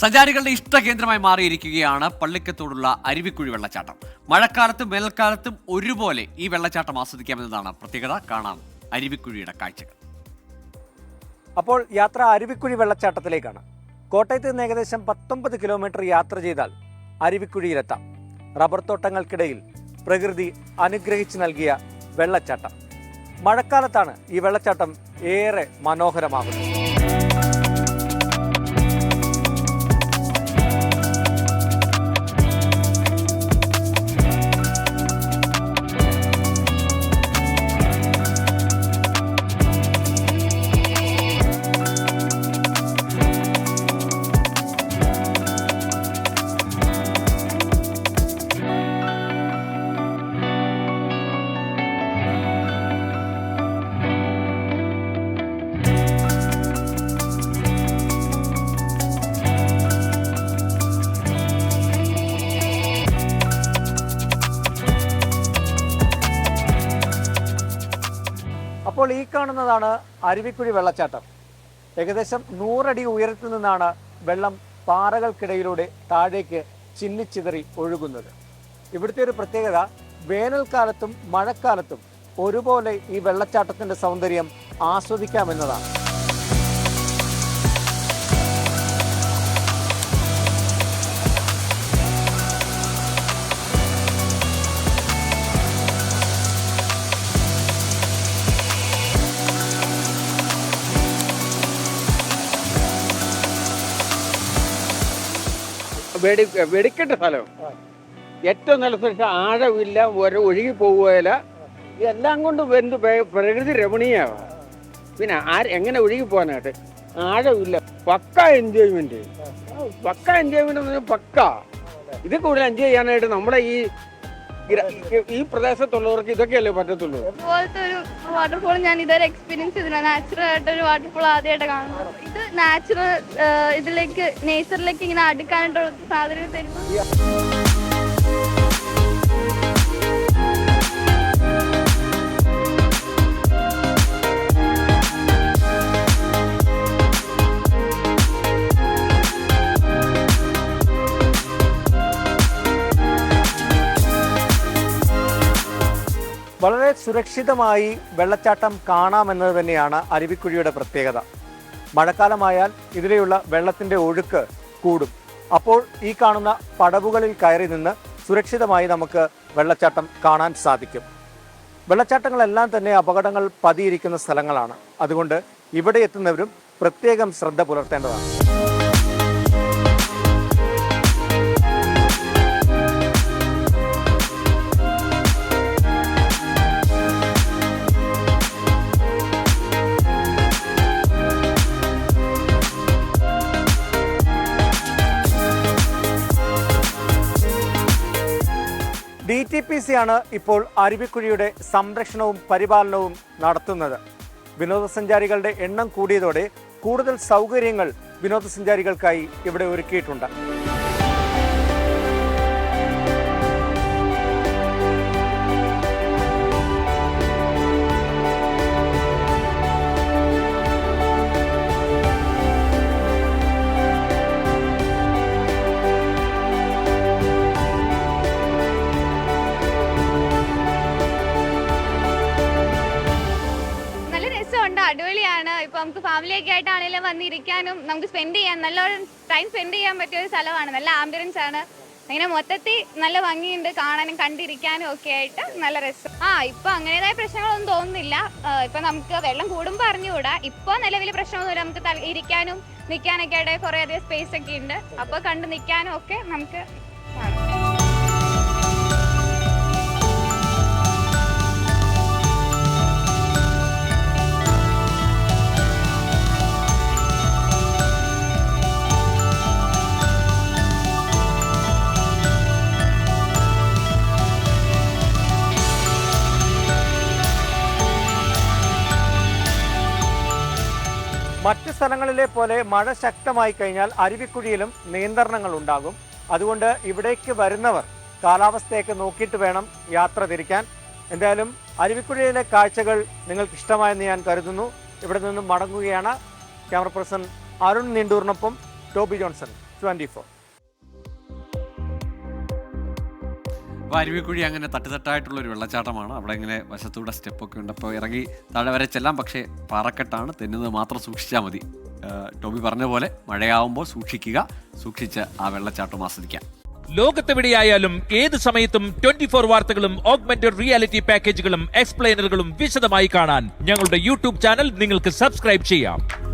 സഞ്ചാരികളുടെ ഇഷ്ട കേന്ദ്രമായി മാറിയിരിക്കുകയാണ് പള്ളിക്കത്തോടുള്ള അരുവിക്കുഴി വെള്ളച്ചാട്ടം. മഴക്കാലത്തും വേനൽക്കാലത്തും ഒരുപോലെ ഈ വെള്ളച്ചാട്ടം ആസ്വദിക്കാമെന്നതാണ് പ്രത്യേകത. കാണാം അരുവിക്കുഴിയുടെ കാഴ്ചകൾ. അപ്പോൾ യാത്ര അരുവിക്കുഴി വെള്ളച്ചാട്ടത്തിലേക്കാണ്. കോട്ടയത്ത് നിന്ന് ഏകദേശം പത്തൊമ്പത് കിലോമീറ്റർ യാത്ര ചെയ്താൽ അരുവിക്കുഴിയിലെത്താം. റബ്ബർ തോട്ടങ്ങൾക്കിടയിൽ പ്രകൃതി അനുഗ്രഹിച്ചു നൽകിയ വെള്ളച്ചാട്ടം. മഴക്കാലത്താണ് ഈ വെള്ളച്ചാട്ടം ഏറെ മനോഹരമാകുന്നത്. അപ്പോൾ ഈ കാണുന്നതാണ് അരുവിക്കുഴി വെള്ളച്ചാട്ടം. ഏകദേശം നൂറടി ഉയരത്തിൽ നിന്നാണ് വെള്ളം പാറകൾക്കിടയിലൂടെ താഴേക്ക് ചിന്നിച്ചിതറി ഒഴുകുന്നത്. ഇവിടുത്തെ ഒരു പ്രത്യേകത വേനൽക്കാലത്തും മഴക്കാലത്തും ഒരുപോലെ ഈ വെള്ളച്ചാട്ടത്തിന്റെ സൗന്ദര്യം ആസ്വദിക്കാമെന്നതാണ്. വെടി വെടിക്കെട്ട സ്ഥലം. ഏറ്റവും നല്ല സുരക്ഷ ആഴമില്ല ഒരു ഒഴുകി പോവുകയില്ല. ഇതെല്ലാം കൊണ്ട് എന്ത് പ്ര- പ്രകൃതി രമണീയമാണ് പിന്നെ ആര് എങ്ങനെ ഒഴുകി പോകാനായിട്ട്? ആഴമില്ല. പക്ക എൻജോയ്മെന്റ് പക്ക എൻജോയ്മെന്റ് പക്ക. ഇത് കൂടുതൽ എൻജോയ് ചെയ്യാനായിട്ട് നമ്മുടെ ഈ ഈ പ്രദേശത്തുള്ളവർക്ക് ഇതൊക്കെയല്ലേ പറ്റത്തുള്ളൂ? ഇതുപോലത്തെ ഒരു വാട്ടർഫോൾ ഞാൻ ഇതുവരെ എക്സ്പീരിയൻസ് ചെയ്തില്ല. നാച്ചുറൽ ആയിട്ട് ഒരു വാട്ടർഫോൾ ആദ്യമായിട്ട് കാണുന്നത്. ഇത് നാച്ചുറൽ ഇതിലേക്ക് നേച്ചറിലേക്ക് ഇങ്ങനെ അടുക്കാനായിട്ടുള്ള സാധനം തരുന്നു. വളരെ സുരക്ഷിതമായി വെള്ളച്ചാട്ടം കാണാമെന്നത് തന്നെയാണ് അരുവിക്കുഴിയുടെ പ്രത്യേകത. മഴക്കാലമായാൽ ഇതിലെയുള്ള വെള്ളത്തിന്റെ ഒഴുക്ക് കൂടും. അപ്പോൾ ഈ കാണുന്ന പടവുകളിൽ കയറി നിന്ന് സുരക്ഷിതമായി നമുക്ക് വെള്ളച്ചാട്ടം കാണാൻ സാധിക്കും. വെള്ളച്ചാട്ടങ്ങളെല്ലാം തന്നെ അപകടങ്ങൾ പതിയിരിക്കുന്ന സ്ഥലങ്ങളാണ്. അതുകൊണ്ട് ഇവിടെ എത്തുന്നവരും പ്രത്യേകം ശ്രദ്ധ പുലർത്തേണ്ടതാണ്. ഡി ടി പി സി ആണ് ഇപ്പോൾ അരുവിക്കുഴിയുടെ സംരക്ഷണവും പരിപാലനവും നടത്തുന്നത്. വിനോദസഞ്ചാരികളുടെ എണ്ണം കൂടിയതോടെ കൂടുതൽ സൗകര്യങ്ങൾ വിനോദസഞ്ചാരികൾക്കായി ഇവിടെ ഒരുക്കിയിട്ടുണ്ട്. ഇപ്പൊ ആയിട്ട് ഫാമിലി ഒക്കെ ആയിട്ടാണെങ്കിലും വന്നിരിക്കാനും നമുക്ക് സ്പെൻഡ് ചെയ്യാൻ നല്ലൊരു ടൈം സ്പെൻഡ് ചെയ്യാൻ പറ്റിയ ഒരു സ്ഥലമാണ്. നല്ല ആംബിയൻസ് ആണ്. അങ്ങനെ മൊത്തത്തിൽ നല്ല ഭംഗിയുണ്ട് കാണാനും കണ്ടിരിക്കാനും ഒക്കെ ആയിട്ട് നല്ല രസം. ആ ഇപ്പൊ അങ്ങനേതായ പ്രശ്നങ്ങളൊന്നും തോന്നുന്നില്ല. ഇപ്പൊ നമുക്ക് വെള്ളം കൂടുമ്പോൾ അറിഞ്ഞുകൂടാ. ഇപ്പൊ നിലവിൽ പ്രശ്നമൊന്നുമില്ല. നമുക്ക് ഇരിക്കാനും നിൽക്കാനൊക്കെ ആയിട്ട് കുറെ അധികം സ്പേസ് ഒക്കെ ഉണ്ട്. അപ്പൊ കണ്ട് നിൽക്കാനും ഒക്കെ നമുക്ക് മറ്റ് സ്ഥലങ്ങളിലെ പോലെ മഴ ശക്തമായി കഴിഞ്ഞാൽ അരുവിക്കുഴിയിലും നിയന്ത്രണങ്ങൾ ഉണ്ടാകും. അതുകൊണ്ട് ഇവിടേക്ക് വരുന്നവർ കാലാവസ്ഥയൊക്കെ നോക്കിയിട്ട് വേണം യാത്ര തിരിക്കാൻ. എന്തായാലും അരുവിക്കുഴിയിലെ കാഴ്ചകൾ നിങ്ങൾക്ക് ഇഷ്ടമായെന്ന് ഞാൻ കരുതുന്നു. ഇവിടെ നിന്നും മടങ്ങുകയാണ്. ക്യാമറ പേഴ്സൺ അരുൺ നീണ്ടൂറിനൊപ്പം ടോബി ജോൺസൺ ട്വന്റി അപ്പോൾ അരുവിക്കുഴി അങ്ങനെ തട്ടുതട്ടായിട്ടുള്ള ഒരു വെള്ളച്ചാട്ടമാണ്. അവിടെ ഇങ്ങനെ വശത്തൂടെ സ്റ്റെപ്പൊക്കെ ഉണ്ട്. അപ്പോൾ ഇറങ്ങി താഴെ വരെ ചെല്ലാം. പക്ഷേ പാറക്കെട്ടാണ്. തെന്നുന്നത് മാത്രം സൂക്ഷിച്ചാൽ മതി. ടോബി പറഞ്ഞ പോലെ മഴയാവുമ്പോൾ സൂക്ഷിക്കുക. സൂക്ഷിച്ച് ആ വെള്ളച്ചാട്ടം ആസ്വദിക്കാം. ലോകത്തെവിടെയായാലും ഏത് സമയത്തും ട്വന്റി ഫോർ വാർത്തകളും ഓഗ്മെന്റഡ് റിയാലിറ്റി പാക്കേജുകളും എക്സ്പ്ലെയിനറുകളും വിശദമായി കാണാൻ ഞങ്ങളുടെ യൂട്യൂബ് ചാനൽ നിങ്ങൾക്ക് സബ്സ്ക്രൈബ് ചെയ്യാം.